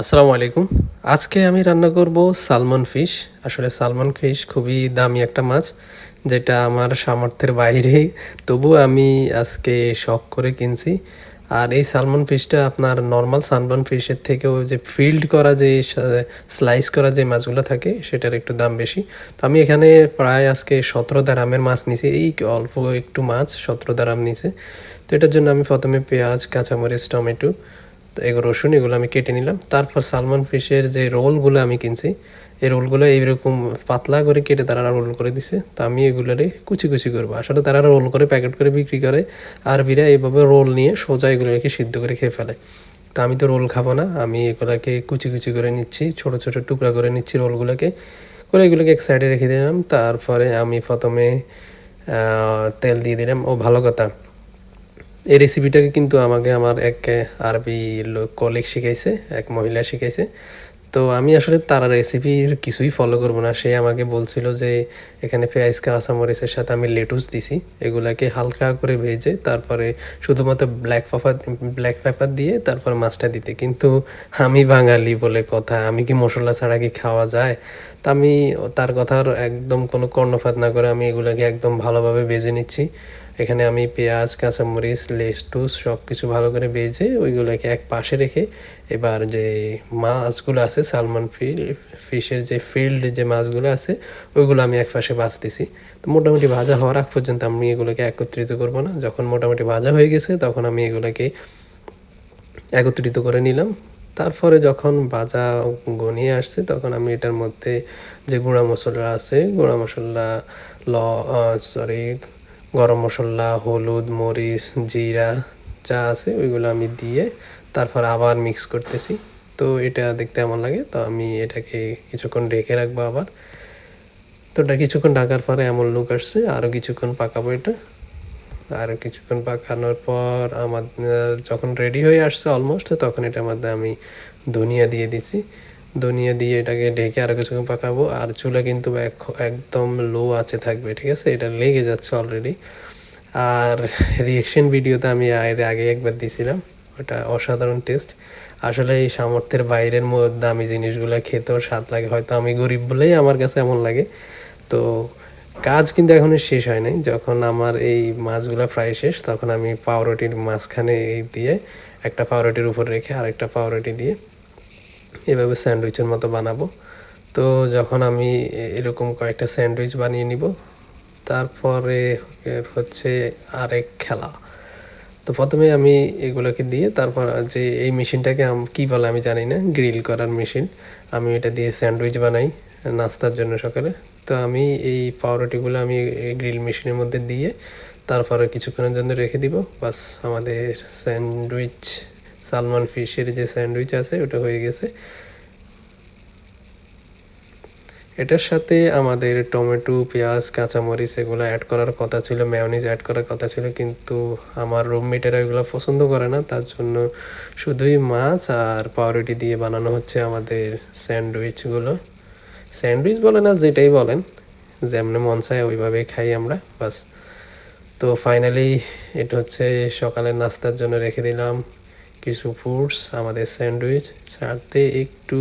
আসসালামু আলাইকুম। আজকে আমি রান্না করব সালমন ফিশ। আসলে সালমন ফিশ খুবই দামি একটা মাছ, যেটা আমার সামর্থ্যের বাইরে। তবু আমি আজকে শখ করে কিনছি। আর এই সালমন ফিশটা আপনার নর্মাল সালমন ফিশের থেকেও যে ফিল্ড করা যে স্লাইস করা যে মাছগুলো থাকে, সেটার একটু দাম বেশি। তো আমি এখানে প্রায় আজকে সতেরো দারামের মাছ নিছি। এই অল্প একটু মাছ, সতেরো দারাম নিছে। তো এটার জন্য আমি প্রথমে পেঁয়াজ, কাঁচামরিচ, টমেটো তো এগুলো রসুন এগুলো আমি কেটে নিলাম। তারপর সালমান ফিশের যে রোলগুলো আমি কিনছি, এই রোলগুলো এইরকম পাতলা করে কেটে তারা রোল করে দিছে। তো আমি এগুলোরে কুচি কুচি করব। আসলে তারা রোল করে প্যাকেট করে বিক্রি করে। আরবিরা এইভাবে রোল নিয়ে সোজা এগুলোকে সিদ্ধ করে খেয়ে ফেলে। তো আমি তো রোল খাব না, আমি এগুলোকে কুচি কুচি করে নিচ্ছি, ছোট ছোট টুকরা করে নিচ্ছি রোলগুলোকে করে এগুলোকে এক সাইডে রেখে দিলাম। তারপরে আমি প্রথমে তেল দিয়ে দিলাম। ও ভালো কথা। এই রেসিপিটাকে কিন্তু আমাকে আমার এক আরবি লোক কলিগ শিখাইছে, এক মহিলা শিখাইছে। তো আমি আসলে তার রেসিপির কিছুই ফলো করব না। সে আমাকে বলছিল যে, এখানে পেঁয়াজ, কাঁচামরিচের সাথে আমি লেটুস দিছি। এগুলাকে হালকা করে ভেজে তারপরে শুধুমাত্র ব্ল্যাক পেপার ব্ল্যাক পেপার দিয়ে তারপর মাছটা দিতে। কিন্তু আমি বাঙালি বলে কথা, আমি কি মশলা ছাড়া কি খাওয়া যায়? তা আমি তার কথার একদম কোনো কর্ণপাত না করে আমি এগুলাকে একদম ভালোভাবে ভেজে নিচ্ছি। এখানে আমি পেঁয়াজ, কাঁচামরিচ লেস্টুস সব কিছু ভালো করে ভেজে ওইগুলোকে এক পাশে রেখে এবার যে মাছগুলো আছে, সালমান ফিল, ফিশের যে ফিল্ড যে মাছগুলো আছে, ওইগুলো আমি এক পাশে বাঁচতেছি তো মোটামুটি ভাজা হওয়ার আগ পর্যন্ত আমি এগুলোকে একত্রিত করব না। যখন মোটামুটি ভাজা হয়ে গেছে, তখন আমি এগুলোকে একত্রিত করে নিলাম। তারপরে যখন ভাজা গনিয়ে আসছে, তখন আমি এটার মধ্যে যে গুঁড়া মশলা আছে, গুঁড়া মশলা, ল সরি গরম মশলা, হলুদ, মরিচ, জিরা যা আছে ওইগুলো আমি দিয়ে তারপর আবার মিক্স করতেছি। তো এটা দেখতে এমন লাগে, তো আমি এটাকে কিছুক্ষণ ঢেকে রাখব আবার। তো ওটা কিছুক্ষণ ঢাকার পরে এমন লুক আসছে আরও কিছুক্ষণ পাকাবো এটা। আরও কিছুক্ষণ পাকানোর পর আমার, যখন রেডি হয়ে আসছে অলমোস্ট তখন এটার মধ্যে আমি ধনিয়া দিয়ে দিছি। ধনিয়া দিয়ে এটাকে ঢেকে আরও কিছুক্ষণ পাকাবো। আর চুলা কিন্তু একদম লো আছে থাকবে, ঠিক আছে? এটা লেগে যাচ্ছে অলরেডি আর রিয়েকশন ভিডিওতে আমি এর আগে একবার দিছিলাম। ওটা অসাধারণ টেস্ট আসলে এই সামর্থ্যের বাইরের মধ্যে দামি জিনিসগুলো খেতেও স্বাদ লাগে। হয়তো আমি গরিব বলেই আমার কাছে এমন লাগে। তো কাজ কিন্তু এখনও শেষ হয় নাই। যখন আমার এই মাছগুলো ফ্রাই শেষ, তখন আমি পাউরুটির মাঝখানে দিয়ে একটা পাউরুটির উপর রেখে আরেকটা পাউরুটি দিয়ে এভাবে স্যান্ডউইচের মতো বানাবো। তো যখন আমি এরকম কয়েকটা স্যান্ডউইচ বানিয়ে নিব, তারপরে হচ্ছে আরেক খেলা। তো প্রথমে আমি এগুলোকে দিয়ে তারপর যে এই মেশিনটাকে কী বলে আমি জানি না, গ্রিল করার মেশিন। আমি এটা দিয়ে স্যান্ডউইচ বানাই নাস্তার জন্য সকালে। তো আমি এই পাউরুটিগুলো আমি গ্রিল মেশিনের মধ্যে দিয়ে তারপরে কিছুক্ষণের জন্য রেখে দিব। বাস আমাদের স্যান্ডউইচ সালমান ফিশের যে স্যান্ডউইচ আছে, ওটা হয়ে গেছে। এটার সাথে আমাদের টমেটো, পেঁয়াজ, কাঁচামরিচ এগুলো অ্যাড করার কথা ছিল ম্যায়োনিজ অ্যাড করার কথা ছিল, কিন্তু আমার রুমমেটেরা এগুলো পছন্দ করে না, তার জন্য শুধুই মাছ আর পাউরুটি দিয়ে বানানো হচ্ছে আমাদের স্যান্ডউইচগুলো। স্যান্ডউইচ বলে না, যেটাই বলেন, যেমনি মন চায় ওইভাবেই খাই আমরা, বাস। তো ফাইনালি এটা হচ্ছে সকালের নাস্তার জন্য রেখে দিলাম। কিছু ফ্রুটস আমাদের স্যান্ডউইচ সাথে একটু